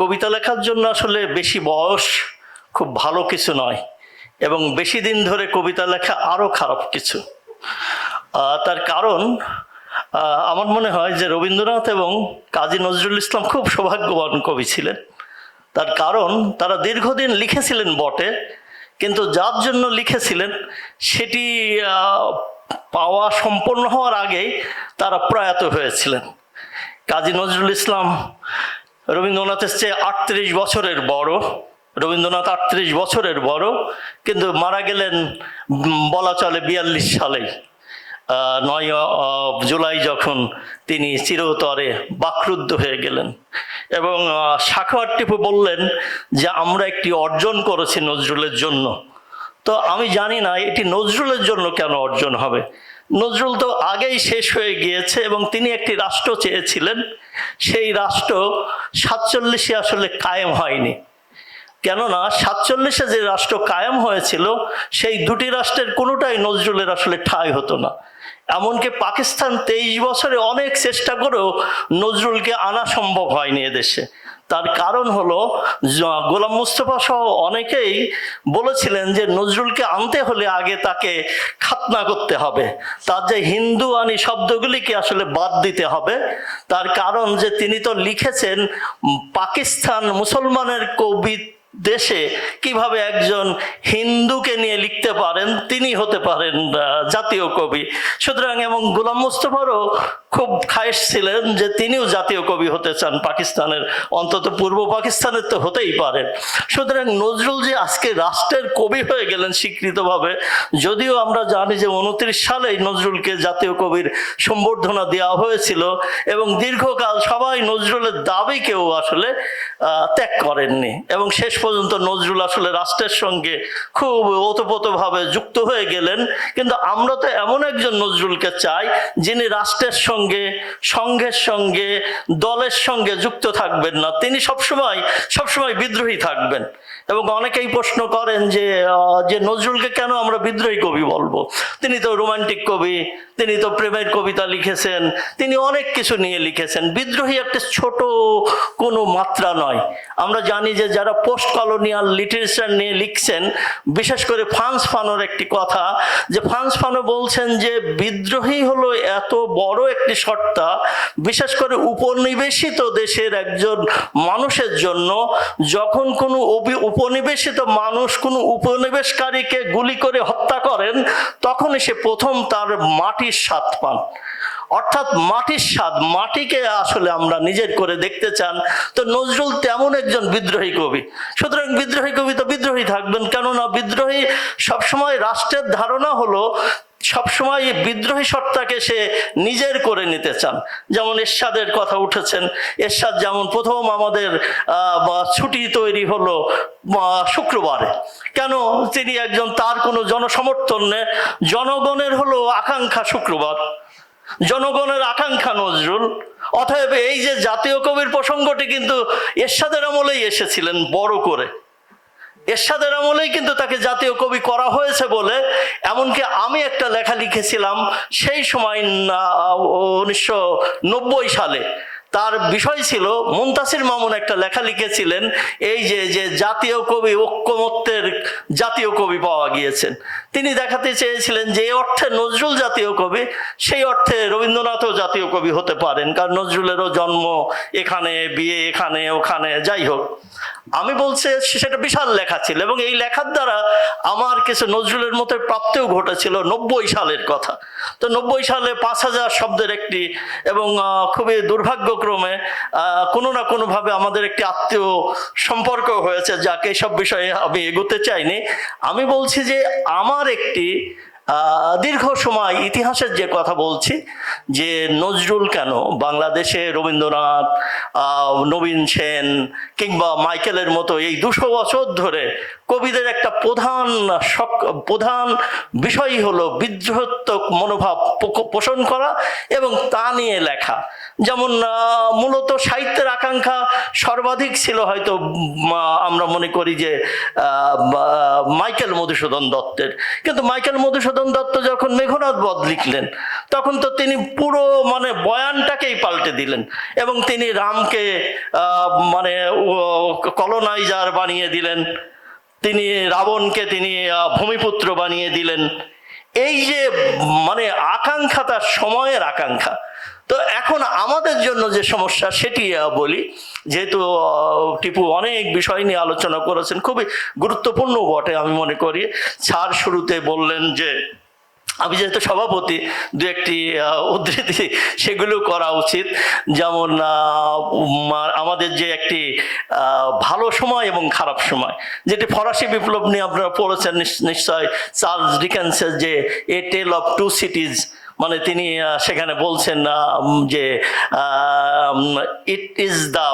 কবিতা লেখার জন্য আসলে বেশি বয়স খুব ভালো কিছু নয় এবং বেশি দিন ধরে কবিতা লেখা আরও খারাপ কিছু। তার কারণ আমার মনে হয় যে রবীন্দ্রনাথ এবং কাজী নজরুল ইসলাম খুব সৌভাগ্যবান কবি ছিলেন। তার কারণ, তারা দীর্ঘদিন লিখেছিলেন বটে, কিন্তু যার জন্য লিখেছিলেন সেটি পাওয়া সম্পন্ন হওয়ার আগেই তারা প্রয়াত হয়েছিলেন। কাজী নজরুল ইসলাম রবীন্দ্রনাথের চেয়ে আটত্রিশ বছরের বড়, রবীন্দ্রনাথ আটত্রিশ বছরের বড়, কিন্তু মারা গেলেন বলা চলে বিয়াল্লিশ সালেই নয় জুলাই যখন তিনি চিরতরে বাকরুদ্ধ হয়ে গেলেন। এবং সাখাওয়াত টিপু বললেন যে, আমরা একটি অর্জন করেছি নজরুলের জন্য। তো আমি জানি না, এটি নজরুলের জন্য কেন অর্জন হবে? নজরুল তো আগেই শেষ হয়ে গিয়েছে এবং তিনি একটি রাষ্ট্র চেয়েছিলেন। সেই রাষ্ট্র সাতচল্লিশে আসলে কায়েম হয়নি। কেননা সাতচল্লিশে যে রাষ্ট্র কায়েম হয়েছিল, সেই দুটি রাষ্ট্রের কোনোটাই নজরুলের আসলে ঠাঁই হতো না। এমনকি পাকিস্তান তেইশ বছরে অনেক চেষ্টা করেও নজরুলকে আনা সম্ভব হয়নি এদেশে। তার কারণ হলো গোলাম মুস্তফা সহ অনেকেই বলেছিলেন যে নজরুলকে আনতে হলে আগে তাকে খাতনা করতে হবে। তার যে হিন্দু আনি শব্দগুলিকে আসলে বাদ দিতে হবে। তার কারণ যে তিনি তো লিখেছেন, পাকিস্তান মুসলমানের কবি দেশে কীভাবে একজন হিন্দুকে নিয়ে লিখতে পারেন, তিনি হতে পারেন জাতীয় কবি। সুতরাং এবং গোলাম মুস্তফারও খুব খায়েশ ছিলেন যে তিনিও জাতীয় কবি হতে চান পাকিস্তানের, অন্তত পূর্ব পাকিস্তানের তো হতেই পারেন সুতরাং নজরুল যে আজকে রাষ্ট্রের কবি হয়ে গেলেন স্বীকৃতভাবে। যদিও আমরা জানি যে উনত্রিশ সালেই নজরুলকে জাতীয় কবির সম্বর্ধনা দেওয়া হয়েছিল এবং দীর্ঘকাল সবাই নজরুলের দাবি কেউ আসলে ত্যাগ করেননি এবং শেষ পর্যন্ত নজরুল আসলে রাষ্ট্রের সঙ্গে খুব ওতপ্রোতভাবে যুক্ত হয়ে গেলেন। কিন্তু আমরা তো এমন একজন নজরুলকে চাই যিনি রাষ্ট্রের সঙ্গে সংঘের সঙ্গে, দলের সঙ্গে যুক্ত থাকবেন না। তিনি সবসময় সবসময় বিদ্রোহী থাকবেন। এবং অনেকেই প্রশ্ন করেন যে যে নজরুলকে কেন আমরা বিদ্রোহী কবি বলব? তিনি তো রোমান্টিক কবি তিনি তো প্রেমের কবিতা লিখেছেন, তিনি অনেক কিছু নিয়ে লিখেছেন। বিদ্রোহী একটা ছোট কোনো মাত্রা নয়। আমরা জানি যে যারা পোস্ট কলোনিয়াল লিটারেচার নিয়ে লিখছেন, বিশেষ করে ফ্রান্স ফানোর একটি কথা, যে ফ্রান্স ফানো বলছেন যে বিদ্রোহী হলো এত বড় একটি সত্তা, বিশেষ করে উপনিবেশিত দেশের একজন মানুষের জন্য, যখন কোনো উপনিবেশিত মানুষ কোনো উপনিবেশকারীকে গুলি করে হত্যা করেন, তখনই সে প্রথম তার মাটির স্বাদ পান। অর্থাৎ মাটির স্বাদ, মাটিকে আসলে আমরা নিজের করে দেখতে চান। তো নজরুল তেমন একজন বিদ্রোহী কবি। সুতরাং বিদ্রোহী কবি তো বিদ্রোহী থাকবেন। কেননা বিদ্রোহী সবসময় রাষ্ট্রের ধারণা হলো সবসময় এই বিদ্রোহী সত্তাকে সে নিজের করে নিতে চান। যেমন এরশাদের কথা উঠেছেন, এরশাদ যেমন প্রথম আমাদের ছুটি তৈরি হলো শুক্রবারে। কেন? তিনি একজন তার কোনো জনসমর্থন নেই জনগণের হলো আকাঙ্ক্ষা শুক্রবার। জনগণের আকাঙ্ক্ষা নজরুল। অতএব এই যে জাতীয় কবির প্রসঙ্গটি কিন্তু এরশাদের আমলেই এসেছিলেন বড় করে। এরশাদের আমলেই কিন্তু তাকে জাতীয় কবি করা হয়েছে বলে, এমনকি আমি একটা লেখা লিখেছিলাম সেই সময় উনিশশো নব্বই সালে। তার বিষয় ছিল, মুনতাসির মামুন একটা লেখা লিখেছিলেন, এই যে যে জাতীয় কবি ঐক্যমত্যের জাতীয় কবি পাওয়া গিয়েছেন। তিনি দেখাতে চেয়েছিলেন যে অর্থে নজরুল জাতীয় কবি, সেই অর্থে রবীন্দ্রনাথও জাতীয় কবি হতে পারেন, কারণ নজরুলেরও জন্ম এখানে, বিয়ে এখানে, ওখানে, যাই হোক। আমি বলছি, সেটা বিশাল লেখা ছিল এবং এই লেখার দ্বারা আমার কিছু নজরুলের মতো প্রাপ্তিও ঘটেছিল নব্বই সালের কথা। তো নব্বই সালে পাঁচ হাজার শব্দের একটি এবং খুবই দুর্ভাগ্যক্রমে আহ, কোনো না কোনোভাবে আমাদের একটি আত্মীয় সম্পর্ক হয়েছে যাকে সব বিষয়ে আমি এগোতে চাইনি। আমি বলছি যে আমার একটি দীর্ঘ সময় ইতিহাসের যে কথা বলছি যে নজরুল কেন বাংলাদেশে রবীন্দ্রনাথ নবীন সেন কিংবা মাইকেলের মতো এই দুশো বছর ধরে কবিদের একটা প্রধান প্রধান বিষয় হলো বিদ্রোহাত্মক মনোভাব পোষণ করা এবং তা নিয়ে লেখা। যেমন মূলত সাহিত্যের আকাঙ্ক্ষা সর্বাধিক ছিল হয়তো আমরা মনে করি যে মাইকেল মধুসূদন দত্তের। কিন্তু মাইকেল মধুসূদন দত্ত যখন মেঘনাথ বধ লিখলেন, তখন তো তিনি পুরো মানে বয়ানটাকেই পাল্টে দিলেন এবং তিনি রামকে মানে কলোনাইজার বানিয়ে দিলেন। তিনি রাবণকে তিনি ভূমিপুত্র বানিয়ে দিলেন। এই যে মানে আকাঙ্ক্ষা তার সময়ের আকাঙ্ক্ষা। তো এখন আমাদের জন্য যে সমস্যা, সেটি বলি। যেহেতু টিপু অনেক বিষয় নিয়ে আলোচনা করেছেন, খুবই গুরুত্বপূর্ণ বটে আমি মনে করি। ছাড় শুরুতে বললেন যে আমি যেহেতু সভাপতি, দু একটি উদ্ধৃতি সেগুলো করা উচিত। যেমন আমাদের যে একটি ভালো সময় এবং খারাপ সময়, যেটি ফরাসি বিপ্লব নিয়ে আপনারা পড়েছেন নিশ- নিশ্চয় চার্লস ডিকেন্সের যে a tale of two cities মানে তিনি সেখানে বলছেন যে it is the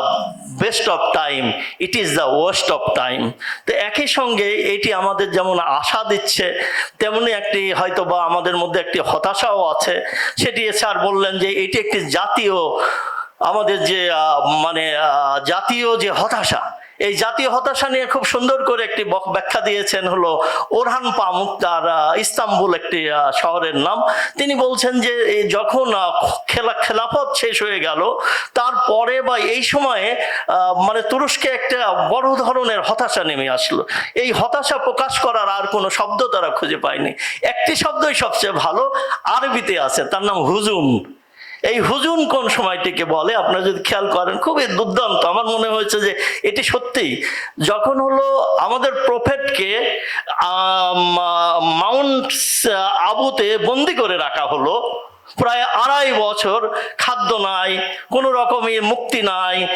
best of time it is the worst of time তো একই সঙ্গে এটি আমাদের যেমন আশা দিচ্ছে, তেমনি একটি হয়তো বা আমাদের মধ্যে একটি হতাশাও আছে। সেটি স্যার বললেন যে, এটি একটি জাতীয়, আমাদের যে মানে জাতীয় যে হতাশা এই জাতীয় হতাশা নিয়ে খুব সুন্দর করে একটি ব্যাখ্যা দিয়েছেন হলো ওরহান পামুক তার ইস্তাম্বুল একটি শহরের নাম। তিনি বলছেন যে যখন খেলা খেলাফত শেষ হয়ে গেল, তারপরে বা এই সময়ে মানে তুরস্কে একটা বড় ধরনের হতাশা নেমে আসলো। এই হতাশা প্রকাশ করার আর কোনো শব্দ তারা খুঁজে পায়নি। একটি শব্দই সবচেয়ে ভালো, আরবিতে আছে, তার নাম হুজুন এই হুজুন কোন সময়টিকে বলে? আপনারা যদি খেয়াল করেন, খুবই দুর্দান্ত। আমার মনে হয়েছে যে এটি সত্যি যখন হলো আমাদের প্রফেটকে মাউন্ট আবুতে বন্দি করে রাখা হলো প্রায় আড়াই বছর খাদ্য নাই, কোনো রকমের মুক্তি নাই।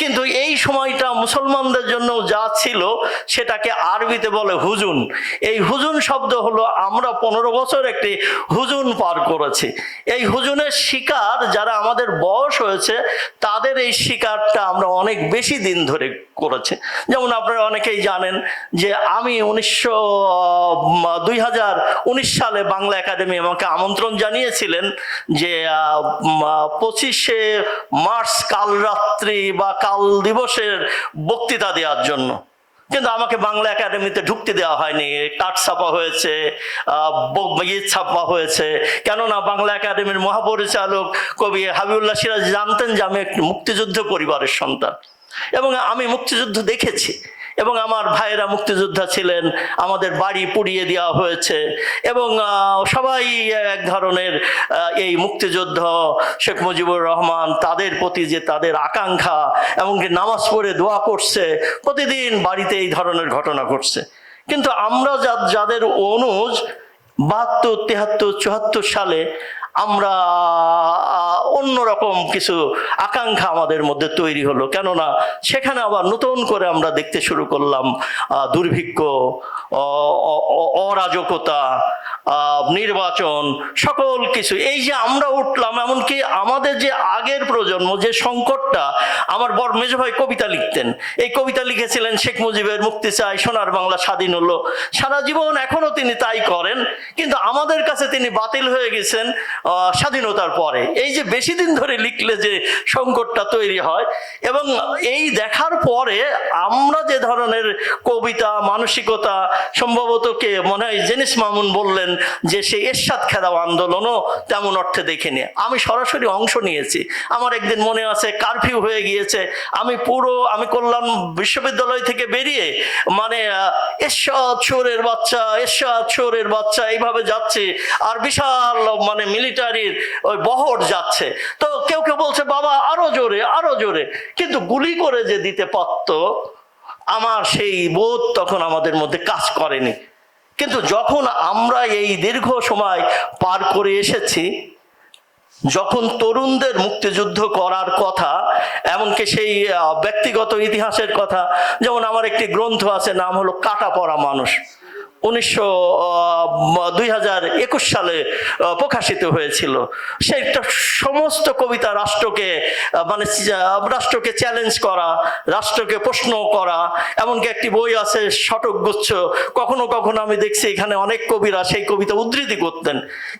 কিন্তু এই সময়টা মুসলমানদের জন্য যা ছিল সেটাকে আরবিতে বলে হুজুন। এই হুজুন শব্দ হলো, আমরা পনেরো বছর একটি হুজুন পার করেছি। এই হুজুনের শিকার যারা আমাদের বয়স হয়েছে, তাদের এই শিকারটা আমরা অনেক বেশি দিন ধরে করেছে। যেমন আপনারা অনেকেই জানেন যে আমি উনিশশো, দুই সালে বাংলা একাডেমি আমাকে আমন্ত্রণ জানিয়েছিলেন যে পঁচিশে মার্চ কাল রাত্রি বা কাল দিবসের বক্তৃতা দেওয়ার জন্য। কিন্তু আমাকে বাংলা একাডেমিতে ঢুকতে দেওয়া হয়নি। কাঠ ছাপা হয়েছে ইয়ে ছাপা হয়েছে। কেননা বাংলা একাডেমির মহাপরিচালক কবি হাবিবুল্লাহ সিরাজ জানতেন যে আমি একটি মুক্তিযুদ্ধ পরিবারের সন্তান। এবং আমি মুক্তিযুদ্ধ দেখেছি। এবং আমার ভাইয়েরা মুক্তিযোদ্ধা ছিলেন, আমাদের বাড়ি পুড়িয়ে দেওয়া হয়েছে এবং সবাই এক ধরনের এই মুক্তিযুদ্ধ শেখ মুজিবুর রহমান তাদের প্রতি যে তাদের আকাঙ্ক্ষা এমনকি নামাজ পড়ে দোয়া করছে, প্রতিদিন বাড়িতে এই ধরনের ঘটনা ঘটছে। কিন্তু আমরা যাদের অনুজ বাহাত্তর, তেহাত্তর, চুয়াত্তর সালে আমরা অন্যরকম কিছু আকাঙ্ক্ষা আমাদের মধ্যে তৈরি হলো। কেননা সেখানে আবার নতুন করে আমরা দেখতে শুরু করলাম দুর্ভিক্ষ অরাজকতা নির্বাচন, সকল কিছু। এই যে আমরা উঠলাম, এমনকি আমাদের যে আগের প্রজন্ম, যে সংকটটা, আমার বর মেজ ভাই কবিতা লিখতেন। এই কবিতা লিখেছিলেন শেখ মুজিবের মুক্তি চাই, সোনার বাংলা স্বাধীন হলো। সারা জীবন এখনও তিনি তাই করেন, কিন্তু আমাদের কাছে তিনি বাতিল হয়ে গেছেন। স্বাধীনতার পরে। এই যে বেশি দিন ধরে লিখলে যে সংকটটা তৈরি হয়, এবং এই দেখার পরে আমরা যে ধরনের কবিতা, মানসিকতা, সম্ভবত কে মনে হয় জেনিস মামুন বললেন যে সেই এরশাদ খেদাও আন্দোলনও তেমন অর্থে দেখিনি। আমি সরাসরি অংশ নিয়েছি। আমার একদিন মনে আছে কারফিউ হয়ে গিয়েছে। আমি পুরো, আমি কল্যাণ বিশ্ববিদ্যালয় থেকে বেরিয়ে মানে এরশাদ চোরের বাচ্চা, এরশাদ চোরের বাচ্চা এইভাবে যাচ্ছে। আর বিশাল মানে মিলিটারির ওই বহর যাচ্ছে। তো কেউ কেউ বলছে, বাবা, আরও জোরে আরও জোরে। কিন্তু গুলি করে যে দিতে পারতো, আমার সেই বোধ তখন আমাদের মধ্যে কাজ করেনি। কিন্তু যখন আমরা এই দীর্ঘ সময় পার করে এসেছি, যখন তরুণদের মুক্তিযুদ্ধ করার কথা, এমনকি সেই ব্যক্তিগত ইতিহাসের কথা, যেমন আমার একটি গ্রন্থ আছে, নাম হলো কাটা পড়া মানুষ। উনিশশো দুই সালে প্রকাশিত হয়েছিল। সেটা সমস্ত কবিতা রাষ্ট্রকে মানে রাষ্ট্রকে চ্যালেঞ্জ করা, রাষ্ট্রকে প্রশ্ন করা, এমনকি একটি বই আছে শতক গুচ্ছ। কখনো কখনো আমি দেখছি এখানে অনেক কবিরা সেই কবিতা উদ্ধৃতি করতেন।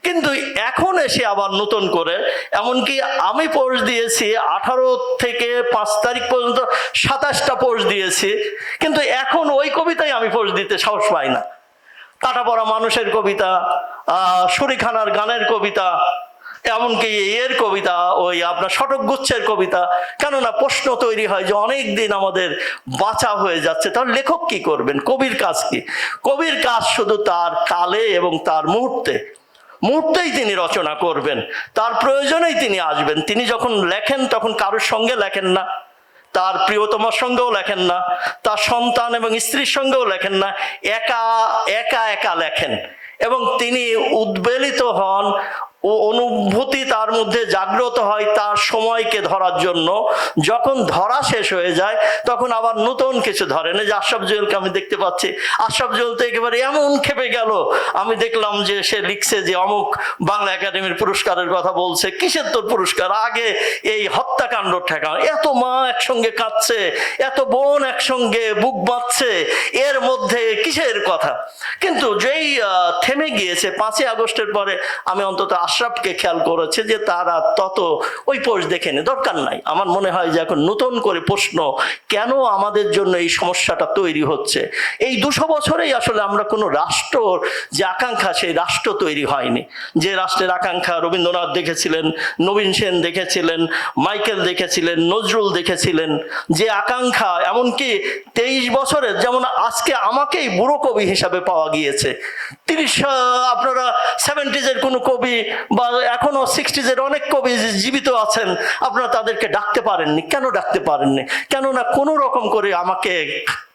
কিন্তু এখন এসে আবার নতুন করে, এমনকি আমি পোস্ট দিয়েছি, আঠারো থেকে পাঁচ তারিখ পর্যন্ত সাতাশটা পোস্ট দিয়েছি। কিন্তু এখন ওই কবিতাই আমি পোস্ট দিতে সাহস পাই না। কাটা পড়া মানুষের কবিতা, আহ শরিখানার গানের কবিতা, এমনকি এর কবিতা, ওই আপনার শটকগুচ্ছের কবিতা। কেননা প্রশ্ন তৈরি হয় যে অনেক দিন আমাদের বাঁচা হয়ে যাচ্ছে তাহলে লেখক কি করবেন? কবির কাজ কি? কবির কাজ শুধু তার কালে এবং তার মুহূর্তে। মুহূর্তেই তিনি রচনা করবেন, তার প্রয়োজনেই তিনি আসবেন। তিনি যখন লেখেন, তখন কারোর সঙ্গে লেখেন না। তার প্রিয়তমার সঙ্গেও লেখেন না, তার সন্তান এবং স্ত্রীর সঙ্গেও লেখেন না, একা একা একা লেখেন। এবং তিনি উদ্বেলিত হন ও অনুভূতি তার মধ্যে জাগ্রত হয় তার সময়কে ধরার জন্য। যখন ধরা শেষ হয়ে যায়, তখন আবার নতুন কিছু ধরেন এই যে আশরাফ জুয়েলকে আমি দেখতে পাচ্ছি। আশরাফ জুয়েল তো একেবারে এমন খেপে গেল। আমি দেখলাম যে সে লিখছে যে অমুক বাংলা একাডেমির পুরস্কারের কথা বলছে। কিসের তোর পুরস্কার? আগে এই হত্যাকাণ্ড ঠেকা এত মা একসঙ্গে কাঁদছে, এত বোন একসঙ্গে বুক বাঁধছে, এর মধ্যে কিসের কথা? কিন্তু যেই থেমে গিয়েছে, পাঁচই আগস্টের পরে আমি অন্তত আশরাফকে খেয়াল করেছে যে তারা তত ওই পোস্ট দেখেনি দরকার নাই। আমার মনে হয় যে এখন নতুন করে প্রশ্ন, কেন আমাদের জন্য এই সমস্যাটা তৈরি হচ্ছে? এই দুশো বছরেই আসলে আমরা কোনো রাষ্ট্রর যে আকাঙ্ক্ষা, সেই রাষ্ট্র তৈরি হয়নি। যে রাষ্ট্রের আকাঙ্ক্ষা রবীন্দ্রনাথ দেখেছিলেন, নবীন সেন দেখেছিলেন, মাইকেল দেখেছিলেন, নজরুল দেখেছিলেন। যে আকাঙ্ক্ষা, এমনকি তেইশ বছরের, যেমন আজকে আমাকেই বুড়ো কবি হিসাবে পাওয়া গিয়েছে। তিরিশ আপনারা সেভেন্টিজের কোনো কবি বা এখনও সিক্সটিজের অনেক কবি জীবিত আছেন, আপনারা তাদেরকে ডাকতে পারেননি। কেন ডাকতে পারেননি? কেননা কোনো রকম করে আমাকে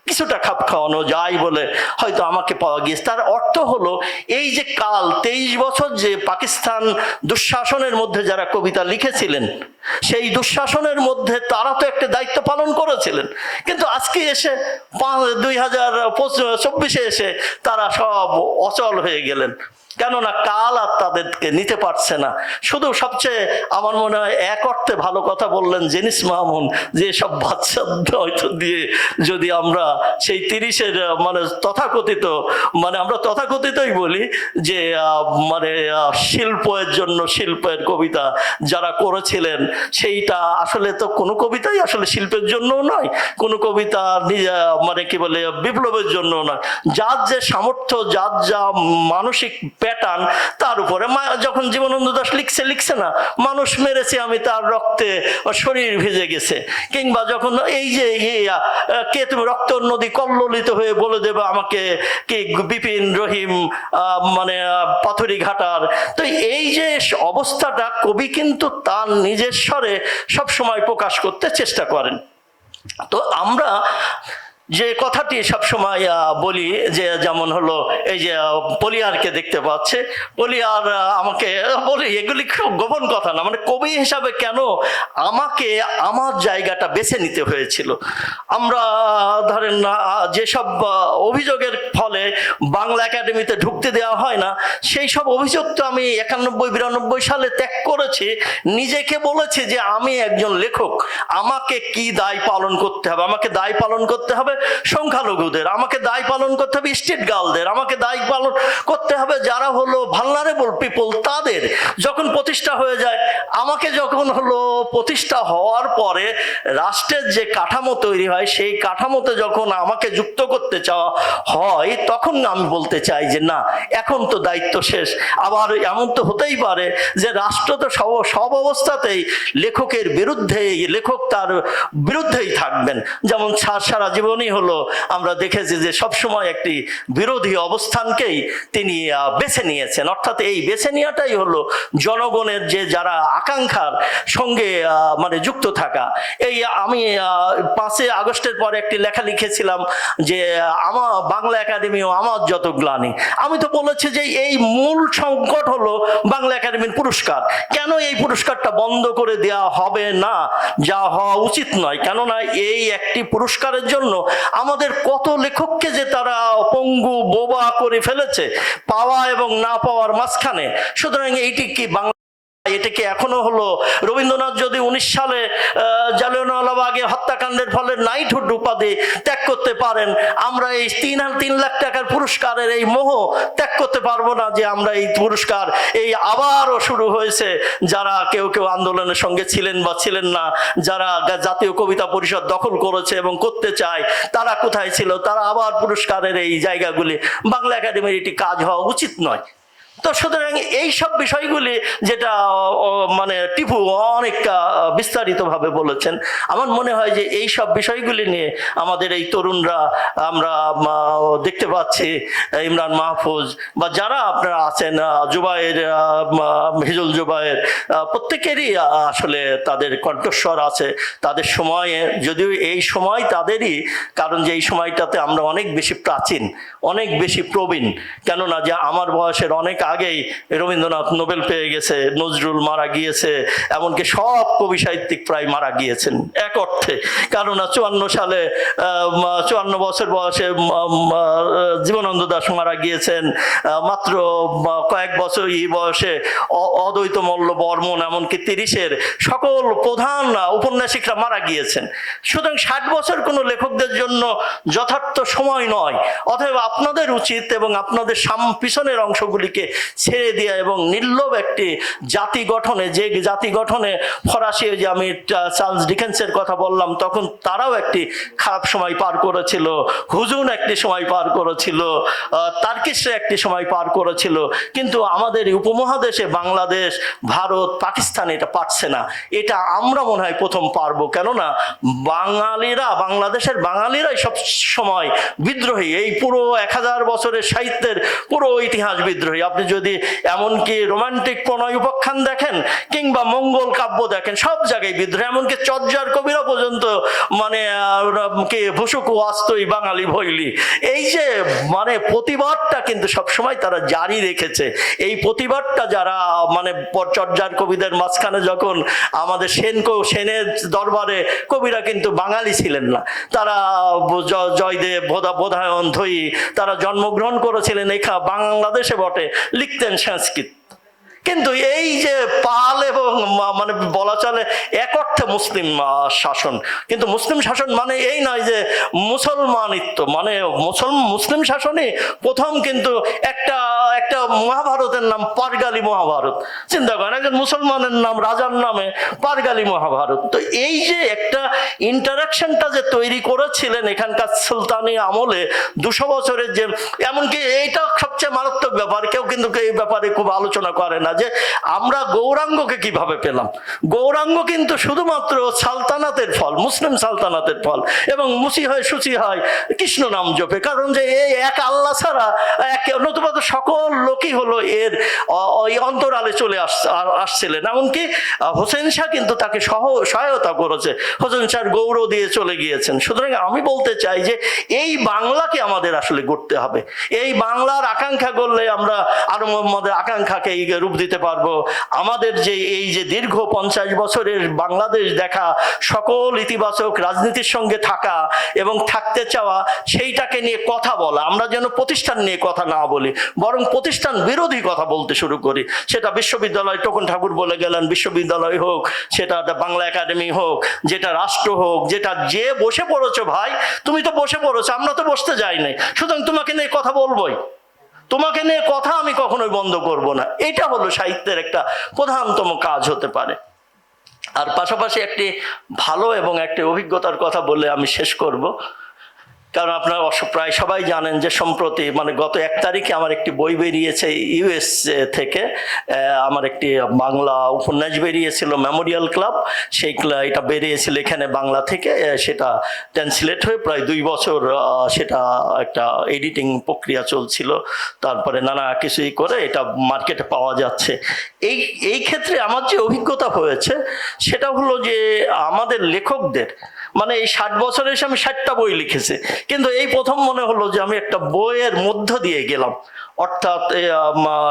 কিছুটা খাপ খাওয়ানো যায় বলে হয়তো আমাকে পাওয়া গিয়েছে। তার অর্থ হলো, এই যে কাল, তেইশ বছর যে পাকিস্তান দুঃশাসনের মধ্যে যারা কবিতা লিখেছিলেন, সেই দুঃশাসনের মধ্যে তারা তো একটা দায়িত্ব পালন করেছিলেন। কিন্তু আজকে এসে দুই হাজার চব্বিশে এসে তারা সব অচল হয়ে গেলেন। কেননা কাল আর তাদেরকে নিতে পারছে না। শুধু সবচেয়ে আমার মনে হয় এক অর্থে ভালো কথা বললেন জেনিস মাহমুন যে সব বাচ্চা হয়তো দিয়ে যদি আমরা সেই তিরিশের মানে তথাকথিত মানে আমরা তথাকথিতই বলি যে মানে শিল্পের জন্য শিল্পের কবিতা যারা করেছিলেন, সেইটা আসলে তো কোনো কবিতাই আসলে শিল্পের জন্য নয়, কোনো কবিতা মানে কি বলে, বিপ্লবের জন্য নয়। যার যে সামর্থ্য, যার যা মানসিক প্যাটার্ন তার উপরে যখন জীবনানন্দ দাস লিখছে লিখছে না, মানুষ মেরেছে আমি তার রক্তে শরীর ভিজে গেছে। কিংবা যখন এই যে কে তুমি রক্ত নদী কল্লোলিত হয়ে বলে দেবে আমাকে কি বিপিন রহিম মানে পাথুরি ঘাটার। তো এই যে অবস্থাটা কবি কিন্তু তার নিজের স্বরে সবসময় প্রকাশ করতে চেষ্টা করেন। তো আমরা যে কথাটি সবসময় বলি যে যেমন হলো এই যে পলিয়ারকে দেখতে পাচ্ছে। পলিয়ার আমাকে বলি এগুলি খুব গোপন কথা না। মানে কবি হিসাবে কেন আমাকে আমার জায়গাটা বেছে নিতে হয়েছিল? আমরা ধরেন আহ, যেসব অভিযোগের ফলে বাংলা একাডেমিতে ঢুকতে দেওয়া হয় না সেই সব অভিযোগ তো আমি একানব্বই বিরানব্বই সালে ত্যাগ করেছি। নিজেকে বলেছি যে আমি একজন লেখক। আমাকে কি দায় পালন করতে হবে? আমাকে দায় পালন করতে হবে সংখ্যালঘুদের, আমাকে দায় পালন করতে হবে স্টেট গার্লদের, আমাকে দায় পালন করতে হবে যারা হলো ভালনারেবল পিপল, তাদের যখন প্রতিষ্ঠা হয়ে যায়, আমাকে যখন হলো প্রতিষ্ঠা হওয়ার পরে রাষ্ট্রের যে কাঠামো তৈরি হয়, সেই কাঠামোতে যখন আমাকে যুক্ত করতে চাওয়া হয়, তখন আমি বলতে চাই যে না, এখন তো দায়িত্ব শেষ। আবার এমন তো হতেই পারে যে রাষ্ট্র তো সব সব অবস্থাতেই লেখকের বিরুদ্ধে লেখক তার বিরুদ্ধেই থাকবেন। যেমন সার, সারা জীবনই হলো আমরা দেখেছি যে সবসময় একটি বিরোধী অবস্থানকেই তিনি বেছে নিয়েছেন। অর্থাৎ এই বেছে নেওয়াটাই হলো জনগণের যে যারা আকাঙ্ক্ষার সঙ্গে মানে যুক্ত থাকা। এই আমি পাঁচই আগস্টের পর একটি লেখা লিখেছিলাম যে আমার বাংলা একাডেমি ও আমার যত গ্লানি। আমি তো বলেছি যে এই মূল সংকট হলো বাংলা একাডেমির পুরস্কার। কেন এই পুরস্কারটা বন্ধ করে দেওয়া হবে না? যা হওয়া উচিত নয়। কেননা এই একটি পুরস্কারের জন্য আমাদের কত লেখককে যে তারা পঙ্গু বোবা করে ফেলেছে, পাওয়া এবং না পাওয়ার মাঝখানে। সুতরাং এইটি কি বাংলা এটাকে এখনও হলো। রবীন্দ্রনাথ যদি উনিশ সালে জালিয়ানওয়ালাবাগে হত্যাকাণ্ডের ফলে নাইটহুড উপাধি ত্যাগ করতে পারেন, আমরা এই তিন তিন লাখ টাকার পুরস্কারের এই মোহ ত্যাগ করতে পারব না যে আমরা এই পুরস্কার এই আবারও শুরু হয়েছে। যারা কেউ কেউ আন্দোলনের সঙ্গে ছিলেন বা ছিলেন না, যারা জাতীয় কবিতা পরিষদ দখল করেছে এবং করতে চায়, তারা কোথায় ছিল? তারা আবার পুরস্কারের এই জায়গাগুলি বাংলা একাডেমির এটি কাজ হওয়া উচিত নয়। তো সুতরাং এই সব বিষয়গুলি যেটা মানে টিপু অনেক বিস্তারিতভাবে বলেছেন। আমার মনে হয় যে এই সব বিষয়গুলি নিয়ে আমাদের এই তরুণরা আমরা দেখতে পাচ্ছি ইমরান মাহফুজ বা যারা আপনারা আছেন আহ, হিজুল জুবাইর আহ, প্রত্যেকেরই আসলে তাদের কণ্ঠস্বর আছে। তাদের সময়ে যদিও এই সময় তাদেরই কারণ যে এই সময়টাতে আমরা অনেক বেশি প্রাচীন অনেক বেশি প্রবীণ। কেননা যে আমার বয়সের অনেক আগেই রবীন্দ্রনাথ নোবেল পেয়ে গেছে, নজরুল মারা গিয়েছে, এমনকি সব কবি সাহিত্যিক প্রায় মারা গিয়েছেন, এক অর্থে। কেননা চুয়ান্ন সালে চুয়ান্ন বছর বয়সে জীবনানন্দ দাস মারা গিয়েছেন মাত্র কয়েক বছর এই বয়সে অদ্বৈত মল্ল বর্মন, এমনকি তিরিশের সকল প্রধান উপন্যাসিকরা মারা গিয়েছেন। সুতরাং ষাট বছর কোনো লেখকদের জন্য যথার্থ সময় নয়। অতএব আপনাদের উচিত এবং আপনাদের সাম, পিছনের অংশগুলিকে ছেড়ে দেওয়া এবং নির্লোভ একটি জাতি গঠনে যে জাতি গঠনে ফরাসি যে আমি চার্লস ডিকেন্সের কথা বললাম তখন তারাও একটি খারাপ সময় পার করেছিল হুজুন একটি সময় পার করেছিল আহ, তার্কিশরা একটি সময় পার করেছিল কিন্তু আমাদের উপমহাদেশে বাংলাদেশ ভারত পাকিস্তান এটা পারছে না। এটা আমরা মনে হয় প্রথম পারব কেননা বাঙালিরা বাংলাদেশের বাঙালিরাই সব সময় বিদ্রোহী। এই পুরো এক হাজার বছরের সাহিত্যের পুরো ইতিহাস বিদ্রোহী। আপনি যদি এমনকি রোমান্টিক প্রণয় উপাখ্যান দেখেন, কিংবা মঙ্গল কাব্য দেখেন, সব জায়গায় বিদ্রোহ, এমনকি চর্যার কবিরা পর্যন্ত মানে কি ভুসুকু আস্তই বাঙালি ভৈলি। এই যে মানে প্রতিবাদটা কিন্তু সবসময় তারা জারি রেখেছে। এই প্রতিবাদটা যারা মানে চর্যার কবিদের মাঝখানে যখন আমাদের সেনকো সেনের দরবারে কবিরা কিন্তু বাঙালি ছিলেন না। তারা জয়দেব, বোধা, বোধায়ন, ধই, তারা জন্মগ্রহণ করেছিলেন এখা বাংলাদেশে বটে। লিখতেন সংস্কৃত কিন্তু এই যে পাল এবং মানে বলা চলে এক অর্থে মুসলিম শাসন। কিন্তু মুসলিম শাসন মানে এই নয় যে মুসলমানিত্ব। মানে মুসল মুসলিম শাসনে প্রথম কিন্তু একটা একটা মহাভারতের নাম পারগালি মহাভারত। চিন্তা করেন, একজন মুসলমানের নাম রাজার নামে পারগালি মহাভারত। তো এই যে একটা ইন্টারাকশনটা যে তৈরি করেছিলেন এখানকার সুলতানি আমলে দুশো বছরের যে এমনকি এইটা সবচেয়ে মারাত্মক ব্যাপার। কেউ কিন্তু এই ব্যাপারে খুব আলোচনা করে না। যে আমরা গৌরাঙ্গকে কীভাবে পেলাম? গৌরাঙ্গ কিন্তু শুধুমাত্র সালতানাতের ফল, মুসলিম সালতানাতের ফল এবং মুসি হয়, সুচি হয়, কৃষ্ণ নাম জপে। কারণ যে এই এক আল্লাহ ছাড়া এক, নতুবা সকল লোকই হলো এর অন্তরালে চলে আস আসছিলেন। এমনকি হোসেন শাহ কিন্তু তাকে সহ, সহায়তা করেছে। হোসেন শাহ গৌরব দিয়ে চলে গিয়েছেন। সুতরাং আমি বলতে চাই যে এই বাংলাকে আমাদের আসলে গড়তে হবে। এই বাংলার আকাঙ্ক্ষা করলে আমরা আরও মোহাম্মদের আকাঙ্ক্ষাকে রূপ দিতে পারব। আমাদের যে এই যে দীর্ঘ পঞ্চাশ বছরের বাংলাদেশ দেখা, সকল ইতিবাচক রাজনীতির সঙ্গে থাকা এবং থাকতে চাওয়া, সেইটাকে নিয়ে কথা বলা, আমরা যেন প্রতিষ্ঠান নিয়ে কথা না বলি, বরং প্রতিষ্ঠান বিরোধী কথা বলতে শুরু করি। সেটা বিশ্ববিদ্যালয় টোকন ঠাকুর বলে গেলেন, বিশ্ববিদ্যালয় হোক, সেটা বাংলা একাডেমি হোক, যেটা রাষ্ট্র হোক, যেটা যে বসে পড়েছো ভাই, তুমি তো বসে পড়েছো, আমরা তো বসতে যাই নাই, সুতরাং তোমাকে নিয়ে কথা বলবোই। তোমাকে নিয়ে কথা আমি কখনোই বন্ধ করব না। এটা হলো সাহিত্যের একটা প্রধানতম কাজ হতে পারে। আর পাশাপাশি একটি ভালো এবং একটি অভিজ্ঞতার কথা বলে আমি শেষ করব। কারণ আপনারা প্রায় সবাই জানেন যে সম্প্রতি মানে গত এক তারিখে আমার একটি বই বেরিয়েছে ইউএস থেকে আমার একটি বাংলা উপন্যাস বেরিয়েছিল মেমোরিয়াল ক্লাব। সেই এটা বেরিয়েছিল এখানে বাংলা থেকে সেটা ট্রান্সলেট হয়ে প্রায় দুই বছর সেটা একটা এডিটিং প্রক্রিয়া চলছিল। তারপরে নানা কিছুই করে এটা মার্কেটে পাওয়া যাচ্ছে। এই এই ক্ষেত্রে আমার যে অভিজ্ঞতা হয়েছে, সেটা হলো যে আমাদের লেখকদের মানে এই ষাট বছরে এসে আমি ষাটটা বই লিখেছি। কিন্তু এই প্রথম মনে হলো যে আমি একটা বইয়ের মধ্য দিয়ে গেলাম। অর্থাৎ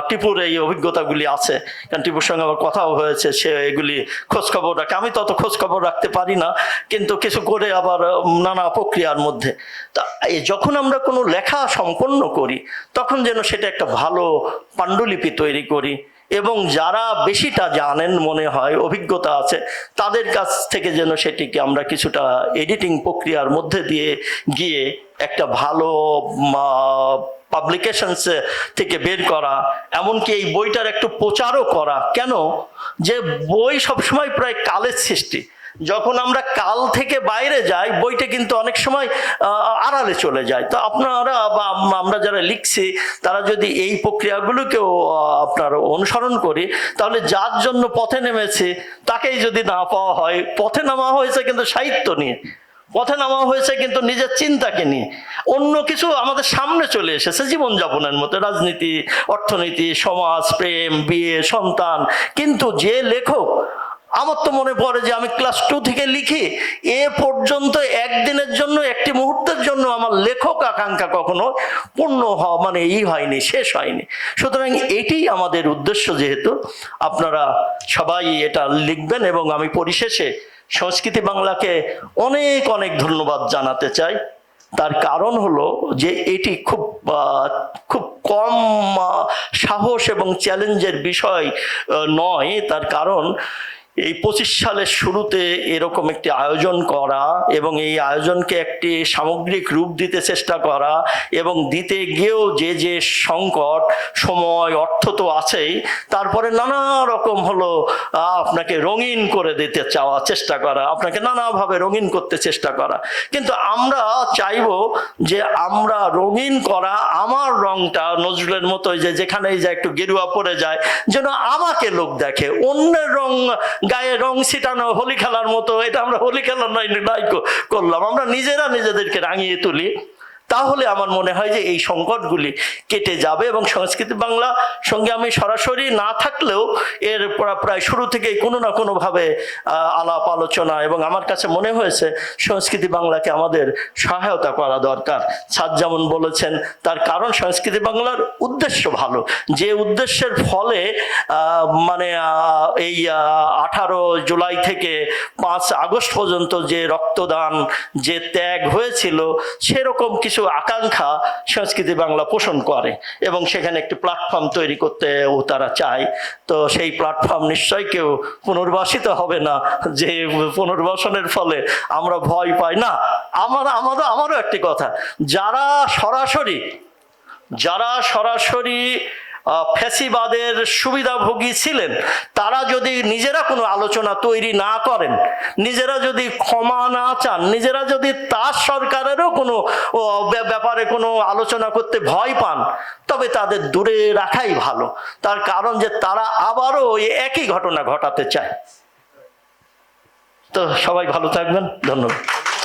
টিপুর এই অভিজ্ঞতাগুলি আছে। কারণ টিপুর সঙ্গে আমার কথাও হয়েছে, সে এগুলি খোঁজ খবর রাখে। আমি তত খোঁজ খবর রাখতে পারি না, কিন্তু কিছু করে আবার নানা প্রক্রিয়ার মধ্যে। তা যখন আমরা কোনো লেখা সম্পন্ন করি, তখন যেন সেটা একটা ভালো পাণ্ডুলিপি তৈরি করি। এবং যারা বেশিটা জানেন, মনে হয়, অভিজ্ঞতা আছে, তাদের কাছ থেকে যেন সেটিকে আমরা কিছুটা এডিটিং প্রক্রিয়ার মধ্যে দিয়ে গিয়ে একটা ভালো পাবলিকেশনস থেকে বের করা, এমনকি এই বইটার একটু প্রচারও করা। কেন? যে বই সবসময় প্রায় কালের সৃষ্টি। যখন আমরা কাল থেকে বাইরে যাই, বইটা কিন্তু অনেক সময় আড়ালে চলে যায়। তো আপনারা বা আমরা যারা লিখছি, তারা যদি এই প্রক্রিয়াগুলোকেও আপনার অনুসরণ করি, তাহলে যার জন্য পথে নেমেছে, তাকেই যদি না পাওয়া হয়, পথে নামা হয়েছে কিন্তু সাহিত্য নিয়ে, পথে নামা হয়েছে কিন্তু নিজের চিন্তাকে নিয়ে। অন্য কিছু আমাদের সামনে চলে এসেছে, জীবনযাপনের মতো, রাজনীতি, অর্থনীতি, সমাজ, প্রেম, বিয়ে, সন্তান। কিন্তু যে লেখক আমার তো মনে পড়ে যে আমি ক্লাস টু থেকে লিখি, এ পর্যন্ত একদিনের জন্য, একটি মুহূর্তের জন্য আমার লেখক আকাঙ্ক্ষা কখনো পূর্ণ হওয়া মানে ই হয়নি, শেষ হয়নি। সুতরাং এটি আমাদের উদ্দেশ্য যেহেতু, আপনারা সবাই এটা লিখবেন এবং আমি পরিশেষে সংস্কৃতি বাংলাকে অনেক অনেক ধন্যবাদ জানাতে চাই। তার কারণ হলো যে এটি খুব খুব কম সাহস এবং চ্যালেঞ্জের বিষয় নয়। তার কারণ এই পঁচিশ সালের শুরুতে এরকম একটি আয়োজন করা এবং এই আয়োজনকে একটি সামগ্রিক রূপ দিতে চেষ্টা করা এবং দিতে গিয়েও যে যে সংকট, সময়, অর্থ তো আছেই, তারপরে নানা রকম হলো আপনাকে রঙিন করে দিতে চাওয়া চেষ্টা করা, আপনাকে নানাভাবে রঙিন করতে চেষ্টা করা। কিন্তু আমরা চাইব যে আমরা রঙিন করা আমার রংটা নজরুলের মতো যে যেখানেই যায় একটু গেরুয়া পড়ে যায়, যেন আমাকে লোক দেখে, অন্যের রং গায়ে রং ছিটানো, হোলি খেলার মতো, এটা আমরা হোলি খেলার নাই করলাম। আমরা নিজেরা নিজেদেরকে রাঙিয়ে তুলি। তাহলে আমার মনে হয় যে এই সংকটগুলি কেটে যাবে এবং সংস্কৃতি বাংলা সঙ্গে আমি সরাসরি না থাকলেও এর প্রা- প্রায় শুরু থেকেই কোনো না কোনোভাবে আলাপ আলোচনা এবং আমার কাছে মনে হয়েছে সংস্কৃতি বাংলাকে আমাদের সহায়তা করা দরকার। সাদ যেমন বলেছেন, তার কারণ সংস্কৃতি বাংলার উদ্দেশ্য ভালো। যে উদ্দেশ্যের ফলে মানে এই আঠারো জুলাই থেকে পাঁচ আগস্ট পর্যন্ত যে রক্তদান, যে ত্যাগ হয়েছিল, সেরকম কিছু আকাঙ্ক্ষা সংস্কৃতি বাংলা পোষণ করে এবং সেখানে একটি প্ল্যাটফর্ম তৈরি করতে ও তারা চায়। তো সেই প্ল্যাটফর্ম নিশ্চয়ই কেউ পুনর্বাসিত হবে না, যে পুনর্বাসনের ফলে আমরা ভয় পাই। না, আমার আমারও আমারও একটি কথা, যারা সরাসরি যারা সরাসরি ফ্যাসিবাদের সুবিধাভোগী ছিলেন, তারা যদি নিজেরা কোনো আলোচনা তৈরি না করেন, নিজেরা যদি ক্ষমা না চান, নিজেরা যদি তার সরকারেরও কোনো ব্যাপারে কোনো আলোচনা করতে ভয় পান, তবে তাদের দূরে রাখাই ভালো। তার কারণ যে তারা আবারও ওই একই ঘটনা ঘটাতে চায়। তো সবাই ভালো থাকবেন, ধন্যবাদ।